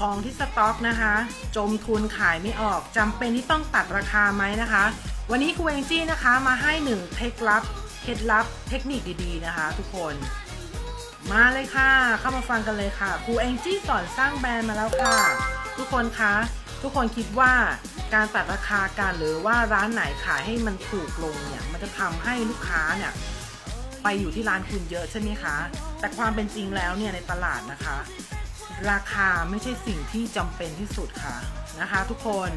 ของที่สต็อกนะคะ จมทุนขายไม่ออกจำเป็นที่ต้องตัดราคาไหมนะคะ วันนี้ครูแองจี้นะคะมาให้หนึ่งเทคลับเคล็ดลับเทคนิคดีๆนะคะ ทุกคน มาเลยค่ะ เข้ามาฟังกันเลยค่ะครูแองจี้สอนสร้างแบรนด์มาแล้วค่ะ ทุกคนคะทุกคนคิดว่าการตัดราคากันหรือว่าร้านไหนขายให้มันถูกลงเนี่ยมันจะทำให้ลูกค้าเนี่ยไปอยู่ที่ร้านคุณเยอะใช่ไหมคะ แต่ความเป็นจริงแล้วเนี่ยในตลาดนะคะ ราคาไม่ใช่สิ่งที่จำเป็นที่สุดค่ะนะคะ ทุกคน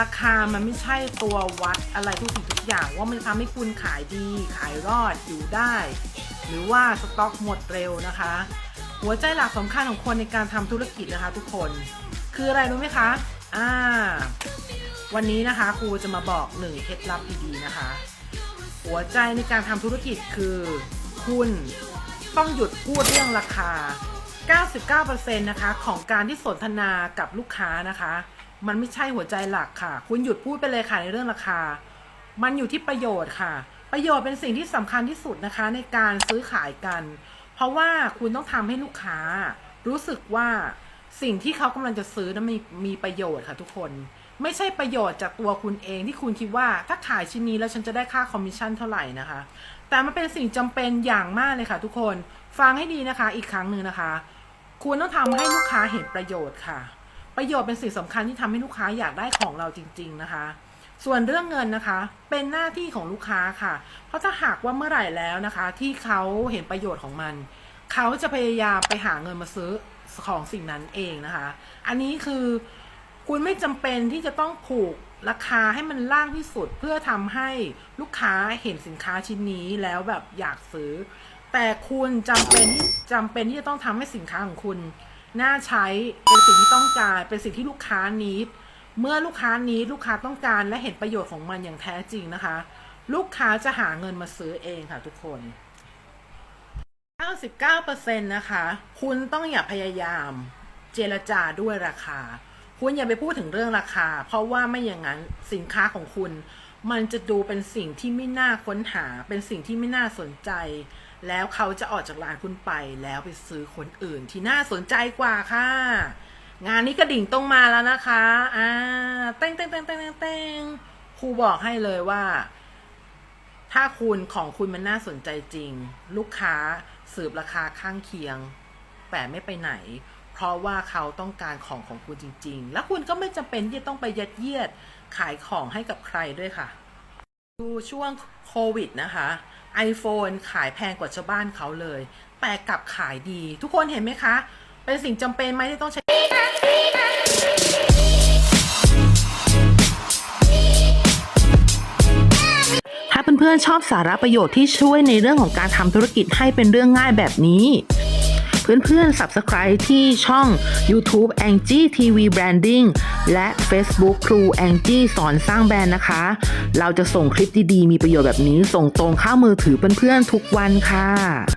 ราคามันไม่ใช่ตัววัดอะไรทุกสิ่งทุกอย่างว่ามันทำให้คุณขายดี ขายรอดอยู่ได้ หรือว่าสต็อกหมดเร็วนะคะ หัวใจหลักสำคัญของคนในการทำธุรกิจนะคะ ทุกคน คืออะไรรู้ไหมคะอ่าวันนี้นะคะครูจะมาบอกหนึ่งเคล็ดลับดีๆนะคะ หัวใจในการทำธุรกิจคือ คุณต้องหยุดพูดเรื่องราคา 99%นะคะของการที่สนทนากับลูกค้านะคะ มันไม่ใช่หัวใจหลักค่ะ คุณหยุดพูดไปเลยค่ะในเรื่องราคา มันอยู่ที่ประโยชน์ค่ะ ประโยชน์เป็นสิ่งที่สำคัญที่สุดนะคะ ในการซื้อขายกัน เพราะว่าคุณต้องทำให้ลูกค้า รู้สึกว่าสิ่งที่เขากำลังจะซื้อนั้นมีมีประโยชน์ค่ะทุกคน ไม่ใช่ประโยชน์จากตัวคุณเองที่คุณคิดว่าถ้าขายชิ้นนี้แล้วฉันจะได้ค่าคอมมิชชั่นเท่าไหร่นะคะ แต่มันเป็นสิ่งจำเป็นอย่างมากเลยค่ะ ทุกคนฟังให้ดีนะคะ อีกครั้งหนึ่งนะคะ คุณต้องทำให้ลูกค้าเห็นประโยชน์ค่ะ ประโยชน์เป็นสิ่งสำคัญที่ทำให้ลูกค้าอยากได้ของเราจริง ๆนะคะ ส่วนเรื่องเงินนะคะ เป็นหน้าที่ของลูกค้าค่ะ เพราะถ้าหากว่าเมื่อไหร่แล้วนะคะ ที่เขาเห็นประโยชน์ของมัน เขาจะพยายามไปหาเงินมาซื้อของสิ่งนั้นเองนะคะ อันนี้คือคุณไม่จำเป็นที่จะต้องผูกราคาให้มันล่างที่สุดเพื่อทำให้ลูกค้าเห็นสินค้าชิ้นนี้แล้วแบบอยากซื้อ แต่คุณจำเป็นที่ จำเป็นที่จะต้องทำให้สินค้าของคุณ น่าใช้เป็นสิ่งที่ต้องการ เป็นสิ่งที่ลูกค้านิดเมื่อลูกค้านี้ลูกค้าต้องการและเห็นประโยชน์ของมันอย่างแท้จริงนะคะ ลูกค้าจะหาเงินมาซื้อเองค่ะทุกคน 99%นะคะ คุณต้องอย่าพยายามเจรจาด้วยราคา คุณอย่าไปพูดถึงเรื่องราคา เพราะว่าไม่อย่างนั้นสินค้าของคุณ มันจะดูเป็นสิ่งที่ไม่น่าค้นหา เป็นสิ่งที่ไม่น่าสนใจ แล้วเขาจะออกจากร้านคุณไปแล้วไปซื้อคนอื่นที่น่าสนใจกว่าค่ะ งานนี้กระดิ่งต้องมาแล้วนะคะอ่าเต้งเต้งเต้งเต้งเต้งเต้งครูบอกให้เลยว่า ถ้าคุณของคุณมันน่าสนใจจริง ลูกค้าสืบราคาข้างเคียง แต่ไม่ไปไหน เพราะว่าเขาต้องการของของคุณจริง ๆ แล้วคุณก็ไม่จำเป็นที่ต้องไปยัดเยียดขายของให้กับใครด้วยค่ะ ดูช่วงโควิดนะคะ iPhone ขายแพงกว่าชาวบ้านเขาเลย แต่กลับขายดี ทุกคนเห็นไหมคะ เป็นสิ่งจำเป็นไหมที่ต้องใช้ ถ้าเพื่อนๆชอบสาระประโยชน์ที่ช่วยในเรื่องของการทำธุรกิจให้เป็นเรื่องง่ายแบบนี้ เพื่อนๆ Subscribe ที่ช่อง YouTube Angie TV Branding และ Facebook ครู Angie สอนสร้างแบรนด์นะคะ เราจะส่งคลิปดีๆ มีประโยชน์แบบนี้ส่งตรงเข้ามือถือเพื่อนๆ ทุกวันค่ะ